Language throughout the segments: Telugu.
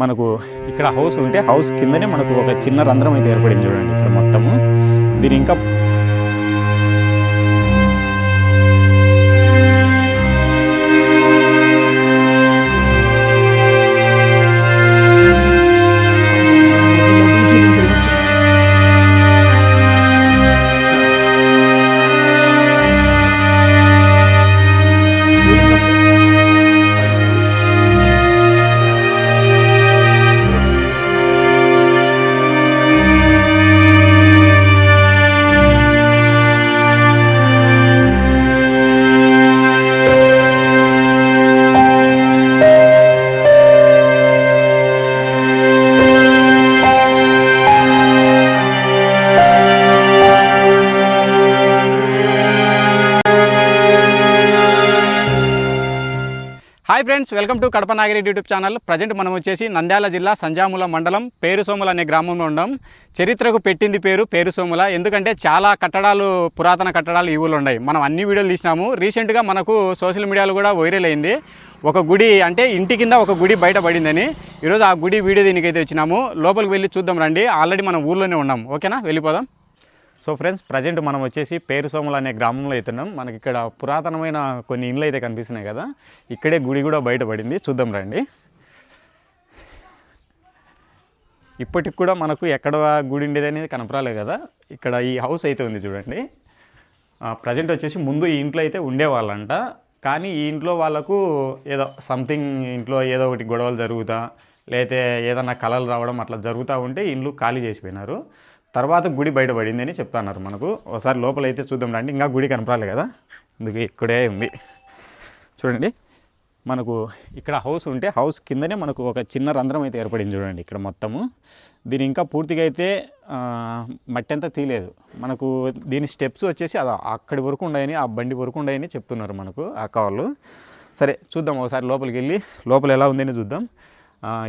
మనకు ఇక్కడ హౌస్ ఉంటే హౌస్ కిందనే మనకు ఒక చిన్న రంధ్రం అయితే ఏర్పడింది చూడండి ఇక్కడ మొత్తము. దీని ఇంకా hi friends welcome to Kadapa Nagiri YouTube channel. Present మనం వచ్చేసి నంద్యాల జిల్లా సంజాముల మండలం పేరుసోముల అనే గ్రామంలో ఉన్నాం. చరిత్రకు పెట్టింది పేరు పేరుసోముల. ఎందుకంటే చాలా కట్టడాలు పురాతన కట్టడాలు ఈ ఊళ్ళో ఉన్నాయి. మనం అన్ని వీడియోలు తీసినాము. రీసెంట్గా మనకు సోషల్ మీడియాలో కూడా వైరల్ అయింది. ఒక గుడి అంటే ఇంటి కింద ఒక గుడి బయట పడిందని. ఈరోజు ఆ గుడి వీడియో దీనికైతే వచ్చినాము లోపలికి వెళ్ళి చూద్దాం రండి. ఆల్రెడీ మనం ఊర్లోనే ఉన్నాం. ఓకేనా? వెళ్ళిపోదాం. సో ఫ్రెండ్స్ ప్రజెంట్ మనం వచ్చేసి పేరుసోములు అనే గ్రామంలో అవుతున్నాం మనకి ఇక్కడ పురాతనమైన కొన్ని ఇండ్లు అయితే కనిపిస్తున్నాయి కదా ఇక్కడే గుడి కూడా బయటపడింది చూద్దాం రండి. ఇప్పటికి కూడా మనకు ఎక్కడ గుడి ఉండేది అనేది కనపరాలేదు కదా ఇక్కడ ఈ హౌస్ అయితే ఉంది చూడండి. ప్రజెంట్ వచ్చేసి ముందు ఈ ఇంట్లో అయితే ఉండేవాళ్ళంట. కానీ ఈ ఇంట్లో వాళ్ళకు ఏదో సంథింగ్ ఇంట్లో ఏదో ఒకటి గొడవలు జరుగుతా లేతే ఏదన్నా కళలు రావడం అట్లా జరుగుతూ ఉంటే ఇల్లు ఖాళీ చేసిపోయినారు. తర్వాత గుడి బయటపడింది అని చెప్తున్నారు మనకు. ఒకసారి లోపల అయితే చూద్దాం రండి. ఇంకా గుడి కనపడాలి కదా. ఇందుకు ఇక్కడే ఉంది. చూడండి. మనకు ఇక్కడ హౌస్ ఉంటే హౌస్ కిందనే మనకు ఒక చిన్న రంధ్రం అయితే ఏర్పడింది చూడండి ఇక్కడ మొత్తము. దీని ఇంకా పూర్తిగా అయితే మట్టి అంతా తీయలేదు. మనకు దీని స్టెప్స్ వచ్చేసి అది అక్కడి వరకు ఉన్నాయని ఆ బండి వరకు ఉన్నాయని చెప్తున్నారు మనకు అక్క వాళ్ళు సరే చూద్దాం ఒకసారి లోపలికి వెళ్ళి లోపల ఎలా ఉందని చూద్దాం.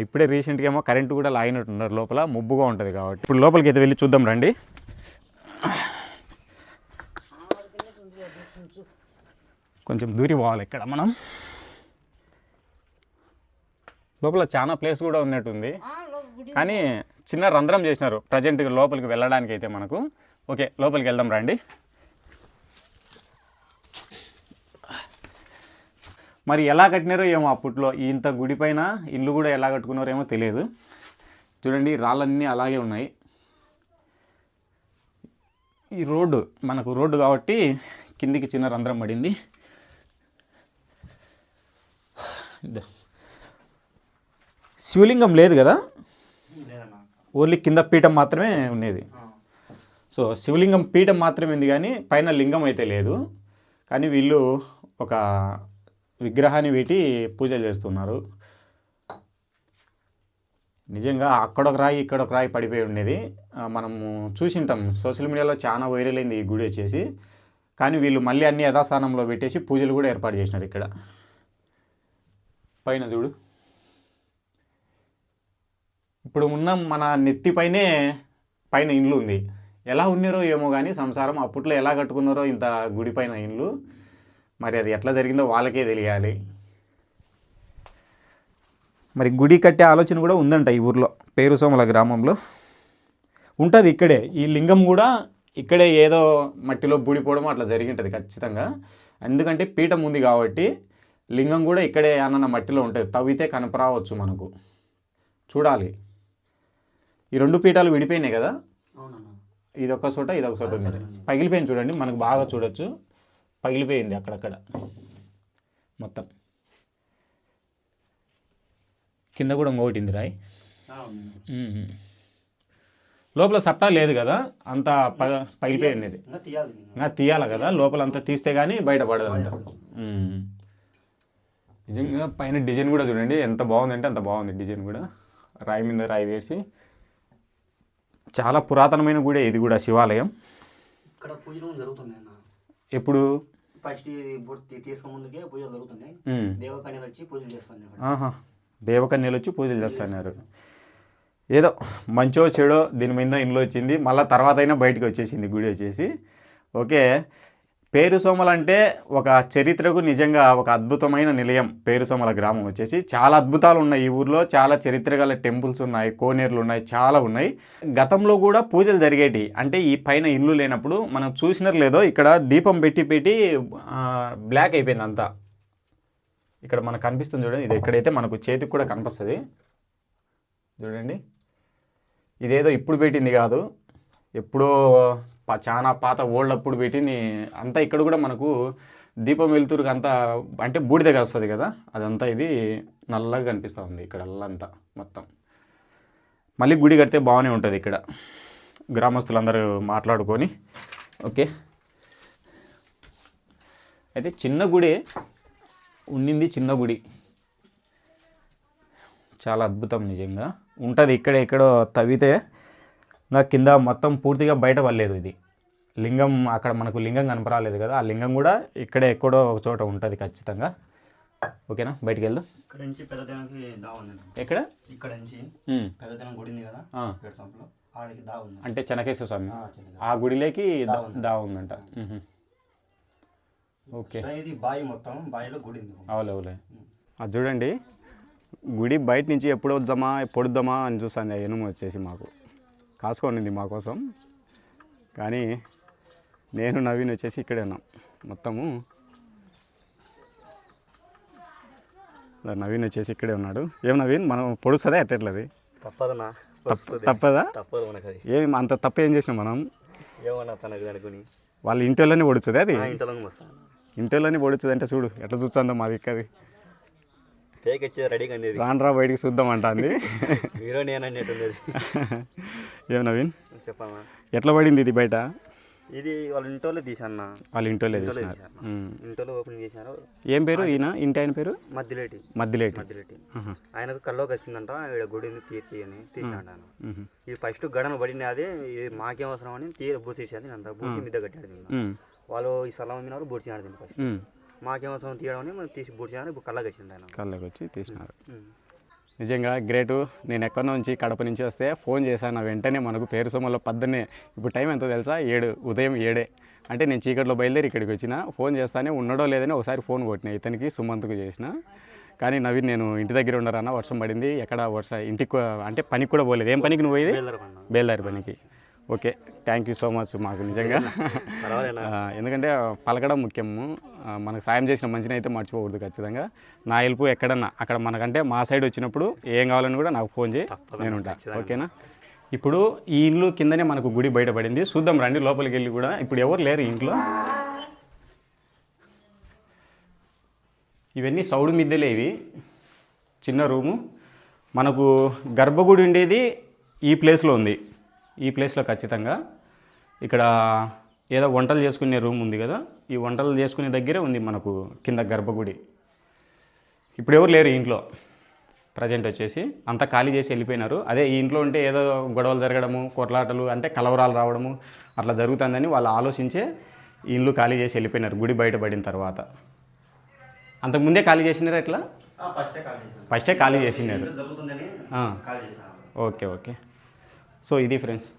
ఇప్పుడే రీసెంట్గా ఏమో కరెంటు కూడా లాగినట్టున్నారు. లోపల ముబ్బుగా ఉంటుంది కాబట్టి. ఇప్పుడు లోపలికి అయితే వెళ్ళి చూద్దాం రండి. కొంచెం దూరి పోవాలి ఇక్కడ మనం. లోపల చాలా ప్లేస్ కూడా ఉన్నట్టుంది. కానీ చిన్న రంధ్రం చేసినారు. ప్రజెంట్ లోపలికి వెళ్ళడానికి అయితే మనకు. ఓకే లోపలికి వెళ్దాం రండి. మరి ఎలా కట్టినారో ఏమో అప్పట్లో ఇంత గుడి పైన ఇల్లు కూడా ఎలా కట్టుకున్నారో ఏమో తెలియదు. చూడండి రాళ్ళన్నీ అలాగే ఉన్నాయి. ఈ రోడ్డు మనకు రోడ్డు కాబట్టి కిందికి చిన్న రంధ్రం పడింది. శివలింగం లేదు కదా? ఓన్లీ కింద పీఠం మాత్రమే ఉండేది. సో శివలింగం పీఠం మాత్రమే ఉంది కానీ పైన లింగం అయితే లేదు. కానీ వీళ్ళు ఒక విగ్రహాన్ని పెట్టి పూజలు చేస్తున్నారు. నిజంగా అక్కడ ఒక రాయి ఇక్కడ ఒక రాయి పడిపోయి ఉండేది. మనము చూసింటాం. సోషల్ మీడియాలో చాలా వైరల్ అయింది ఈ గుడి వచ్చేసి. కానీ వీళ్ళు మళ్ళీ అన్ని యథాస్థానంలో పెట్టేసి పూజలు కూడా ఏర్పాటు చేసినారు ఇక్కడ. పైన చూడు. ఇప్పుడు ఉన్న మన నెత్తిపైనే పైన ఇండ్లు ఉంది. ఎలా ఉన్నారో ఏమో కానీ సంసారం అప్పట్లో ఎలా కట్టుకున్నారో ఇంత గుడి పైన ఇండ్లు. మరి అది ఎట్లా జరిగిందో వాళ్ళకే తెలియాలి. మరి గుడి కట్టే ఆలోచన కూడా ఉందంట ఈ ఊర్లో పేరుసోమల గ్రామంలో. ఉంటుంది ఇక్కడే ఈ లింగం కూడా ఇక్కడే ఏదో మట్టిలో బూడిపోవడం అట్లా జరిగింటుంది ఖచ్చితంగా. ఎందుకంటే పీఠం ఉంది కాబట్టి లింగం కూడా ఇక్కడే ఏమన్నా మట్టిలో ఉంటుంది తవ్వితే కనపరావచ్చు మనకు. చూడాలి. ఈ రెండు పీఠాలు విడిపోయినాయి కదా? అవునన్నా. ఇది ఒక చోట ఇది ఒక చోట ఉంది పగిలిపోయింది చూడండి మనకు బాగా చూడొచ్చు. పగిలిపోయింది అక్కడక్కడ. మొత్తం. కింద కూడా ఇంకోటింది రాయి. లోపల సప్టా లేదు కదా అంత పగ పగిలిపోయి ఉన్నది ఇంకా తీయాలి కదా లోపల అంతా తీస్తే కానీ బయటపడదు అంత. నిజంగా పైన డిజైన్ కూడా చూడండి ఎంత బాగుందంటే అంత బాగుంది డిజైన్ కూడా. రాయి మీద రాయి వేసి. చాలా పురాతనమైన గుడే ఇది కూడా శివాలయం. ఎప్పుడు? ఫస్ట్ బొట్టి తీసుకున్న ముందుకే పూజలు జరుగుతున్నాయి. దేవకన్యలు వచ్చి పూజలు చేస్తాను ఇక్కడ ఆహా. దేవకన్యలు వచ్చి పూజలు చేస్తున్నారు. ఏదో మంచో చెడో దీని మీద ఇంట్లో వచ్చింది. మళ్ళీ తర్వాత అయినా బయటకు వచ్చేసింది గుడి వచ్చేసి. ఓకే. పేరుసోమలంటే అంటే ఒక చరిత్రకు నిజంగా ఒక అద్భుతమైన నిలయం. పేరుసోమల గ్రామం వచ్చేసి చాలా అద్భుతాలు ఉన్నాయి ఈ ఊర్లో. చాలా చరిత్ర గల టెంపుల్స్ ఉన్నాయి కోనేరులు ఉన్నాయి చాలా ఉన్నాయి. గతంలో కూడా పూజలు జరిగేటి. అంటే ఈ పైన ఇల్లు లేనప్పుడు మనం చూసినారు లేదో ఇక్కడ దీపం పెట్టి పెట్టి బ్లాక్ అయిపోయింది అంతా. ఇక్కడ మనకు కనిపిస్తుంది చూడండి. ఇది ఎక్కడైతే మనకు చేతికి కూడా కనిపిస్తుంది. చూడండి. ఇదేదో ఇప్పుడు పెట్టింది కాదు. ఎప్పుడో చాలా పాత ఓల్డ్ అప్పుడు పెట్టింది. అంతా ఇక్కడ కూడా మనకు దీపం వెలుతురుకు అంతా అంటే బూడిదగా వస్తుంది కదా అదంతా ఇది నల్లగా కనిపిస్తూ ఉంది ఇక్కడ అల్లంతా మొత్తం. మళ్ళీ గుడి కడితే బాగానే ఉంటుంది ఇక్కడ. గ్రామస్తులందరూ మాట్లాడుకొని ఓకే. అయితే చిన్న గుడి ఉండింది చిన్న గుడి. చాలా అద్భుతం నిజంగా. ఉంటుంది ఇక్కడ ఎక్కడో తవ్వితే ఇంకా కింద మొత్తం పూర్తిగా బయట పడలేదు ఇది. లింగం అక్కడ మనకు లింగం కనపరాలేదు కదా ఆ లింగం కూడా ఇక్కడే ఎక్కడో ఒక చోట ఉంటుంది ఖచ్చితంగా. ఓకేనా? బయటికి వెళ్దాం. ఇక్కడ నుంచి పెద్దదనానికి దా ఉంది. ఎక్కడ? ఇక్కడ నుంచి. పెద్దదనం గుడి ఉంది కదా ఆ. పేరు సంపలో. ఆడికి దా ఉంది. అంటే చెనకేశ్వర స్వామి. ఆ, గుడిలోకి దా- ఉందంట. ఓకే. ఇది బావి మొత్తం బావిలో గుడి ఉంది. అవులే అవులే అది చూడండి గుడి బయట నుంచి ఎప్పుడు వద్దామా ఎప్పుడు వద్దామా అని చూస్తాను ఎనుము వచ్చేసి మాకు. కాసుకొనింది మా కోసం. కానీ నేను నవీన్ వచ్చేసి ఇక్కడే ఉన్నాం. మొత్తము నవీన్ వచ్చేసి ఇక్కడే ఉన్నాడు. ఏం నవీన్? మనం పొడుస్తుందా ఎట్టట్లది తప్పదన్నా తప్ప తప్పదా? తప్పదు మనకు అది ఏం అంత తప్ప ఏం చేసినాం మనం? ఏమన్నా తనకు అనుకుని వాళ్ళ ఇంటిలోనే పొడుస్తుంది అది? ఇంటిలోనే పొడుస్తుంది. అంటే చూడు ఎట్లా చూస్తుందో మా దిక్కది పేక్ వచ్చేది రెడీగా బయటికి చూద్దాం అంటుంది. హీరో నేను అన్నట్టుండేది ఏం నవీన్? చెప్పమ్మా. ఎట్లా పడింది ఇది బయట? ఇది వాళ్ళ ఇంట్లో తీసాను వాళ్ళ తీసినారు. తీశారు. ఉమ్. ఇంట్లో ఓపెన్ చేశారు. ఏం పేరు ఈయన? ఇంటి ఆయన పేరు? మధ్యలేటి మద్దిలేటి. మధ్యలేటి ఆహా. ఆయనకు కల్లోకి వచ్చిందంట ఈడ గుడిని తీర్చి అని తీసాడు. ఇది ఫస్ట్ గడన పడింది అది ఇది మాకేం అవసరం అని తీ బూ తీసేది అంత బూసి మీద కట్టాడు. వాళ్ళు ఈ స్థలం అమ్మినారు బూడ్చి ఆడింది ఫస్ట్. మాకేం అవసరం తీయడం అని మనం తీసి బూడ్చి ఆడి ఇప్పుడు కళ్ళకి వచ్చింది ఆయన. కళ్ళకి వచ్చి తీసినారు. నిజంగా గ్రేటు నేను ఎక్కడి నుంచి కడప నుంచి వస్తే ఫోన్ చేశాను. వెంటనే మనకు పేరు సొమ్మలో పద్దనే ఇప్పుడు టైం ఎంతో తెలుసా? ఏడు ఉదయం ఏడే. అంటే నేను చీకట్లో బయలుదేరి ఇక్కడికి వచ్చిన ఫోన్ చేస్తానే ఉన్నాడో లేదని ఒకసారి ఫోన్ కొట్టిన. ఇతనికి సుమంత్కు చేసిన. కానీ నవీన్ నేను ఇంటి దగ్గర ఉండరన్న వర్షం పడింది. ఎక్కడ వర్ష ఇంటికి అంటే పనికి కూడా పోలేదు. ఏం పనికి నువ్వు పోయేది. బేల్దారి పనికి okay thank you so much మాకు నిజంగా. ఎందుకంటే పలకడం ముఖ్యము మనకు సాయం చేసిన మంచిని అయితే మర్చిపోకూడదు ఖచ్చితంగా. నా హెల్ప్ ఎక్కడన్నా అక్కడ మనకంటే మా సైడ్ వచ్చినప్పుడు ఏం కావాలని కూడా నాకు ఫోన్ చేయి నేను ఉంటా. ఓకేనా? ఇప్పుడు ఈ ఇల్లు కిందనే మనకు గుడి బయటపడింది. చూద్దాం రండి లోపలికి వెళ్ళి కూడా. ఇప్పుడు ఎవరు లేరు ఇంట్లో? ఇవన్నీ సౌడు మిద్దెలే ఇవి. చిన్న రూము. మనకు గర్భగుడి ఉండేది ఈ ప్లేస్లో ఉంది. ఈ ప్లేస్లో ఖచ్చితంగా. ఇక్కడ ఏదో వంటలు చేసుకునే రూమ్ ఉంది కదా ఈ వంటలు చేసుకునే దగ్గరే ఉంది మనకు కింద గర్భగుడి. ఇప్పుడు ఎవరు లేరు ఇంట్లో. ప్రజెంట్ వచ్చేసి అంతా ఖాళీ చేసి వెళ్ళిపోయినారు. అదే ఈ ఇంట్లో ఉంటే ఏదో గొడవలు జరగడము కొట్లాటలు అంటే కలవరాలు రావడము అట్లా జరుగుతుందని వాళ్ళు ఆలోచించే ఈ ఇల్లు ఖాళీ చేసి వెళ్ళిపోయినారు గుడి బయటపడిన తర్వాత. అంతకుముందే ఖాళీ చేసినారా ఎట్లా ఫస్టే ఖాళీ చేసినారు. Okay okay. సో ఇది ఫ్రెండ్స్